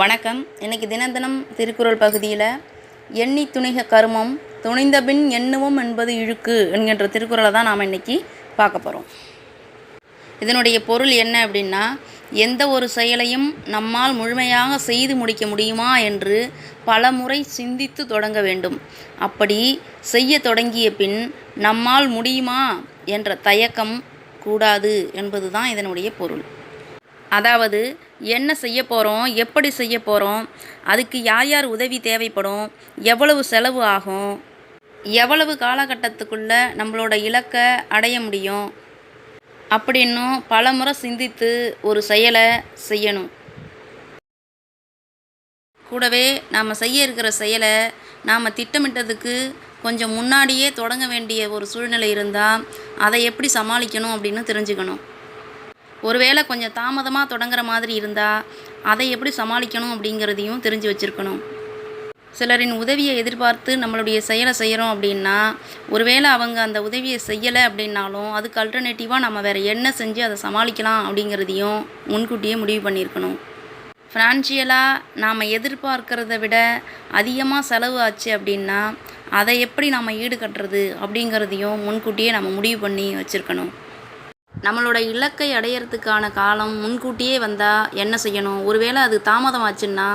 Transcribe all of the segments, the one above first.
வணக்கம். இன்னைக்கு தினம் தினம் திருக்குறள் பகுதியில் எண்ணி துணிக கருமம் துணிந்தபின் எண்ணுவோம் என்பது இழுக்கு என்கின்ற திருக்குறளை தான் நாம் இன்னைக்கு பார்க்க போகிறோம் இதனுடைய பொருள் என்ன அப்படின்னா எந்த ஒரு செயலையும் நம்மால் முழுமையாக செய்து முடிக்க முடியுமா என்று பல முறை சிந்தித்து தொடங்க வேண்டும். அப்படி செய்ய தொடங்கிய பின் நம்மால் முடியுமா என்ற தயக்கம் கூடாது என்பது தான் இதனுடைய பொருள். அதாவது என்ன செய்ய போகிறோம் எப்படி செய்ய போகிறோம் அதுக்கு யார் யார் உதவி தேவைப்படும் எவ்வளவு செலவு ஆகும் எவ்வளவு காலகட்டத்துக்குள்ளே நம்மளோட இலக்கை அடைய முடியும் அப்படின்னும் பலமுறை சிந்தித்து ஒரு செயலை செய்யணும். கூடவே நாம் செய்ய இருக்கிற செயலை நாம் திட்டமிட்டதுக்கு கொஞ்சம் முன்னாடியே தொடங்க வேண்டிய ஒரு சூழ்நிலை இருந்தால் அதை எப்படி சமாளிக்கணும் அப்படின்னு தெரிஞ்சுக்கணும். ஒருவேளை கொஞ்சம் தாமதமாக தொடங்குற மாதிரி இருந்தால் அதை எப்படி சமாளிக்கணும் அப்படிங்கிறதையும் தெரிஞ்சு வச்சுருக்கணும். சிலரின் உதவியை எதிர்பார்த்து நம்மளுடைய செயலை செய்கிறோம் அப்படின்னா ஒருவேளை அவங்க அந்த உதவியை செய்யலை அப்படின்னாலும் அதுக்கு அல்டர்னேட்டிவாக நம்ம வேறு என்ன செஞ்சு அதை சமாளிக்கலாம் அப்படிங்கிறதையும் முன்கூட்டியே முடிவு பண்ணியிருக்கணும். ஃபினான்ஷியலாக நாம் எதிர்பார்க்கிறத விட அதிகமாக செலவு ஆச்சு அப்படின்னா அதை எப்படி நாம் ஈடுகட்டுறது அப்படிங்கிறதையும் முன்கூட்டியே நம்ம முடிவு பண்ணி வச்சுருக்கணும். நம்மளோட இலக்கை அடையிறதுக்கான காலம் முன்கூட்டியே வந்தால் என்ன செய்யணும்? ஒருவேளை அது தாமதம் ஆச்சுன்னா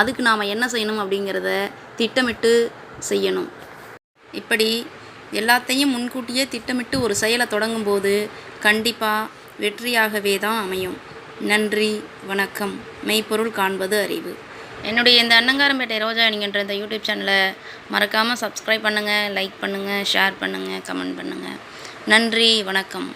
அதுக்கு நாம் என்ன செய்யணும் அப்படிங்கிறத திட்டமிட்டு செய்யணும். இப்படி எல்லாத்தையும் முன்கூட்டியே திட்டமிட்டு ஒரு செயலை தொடங்கும்போது கண்டிப்பாக வெற்றியாகவே தான் அமையும். நன்றி வணக்கம். மெய்ப்பொருள் காண்பது அறிவு. என்னுடைய இந்த அன்னங்காரம்பேட்டை ரோஜா என்கின்ற இந்த யூடியூப் சேனலை மறக்காமல் சப்ஸ்கிரைப் பண்ணுங்கள் லைக் பண்ணுங்கள் ஷேர் பண்ணுங்கள் கமெண்ட் பண்ணுங்கள் நன்றி வணக்கம்.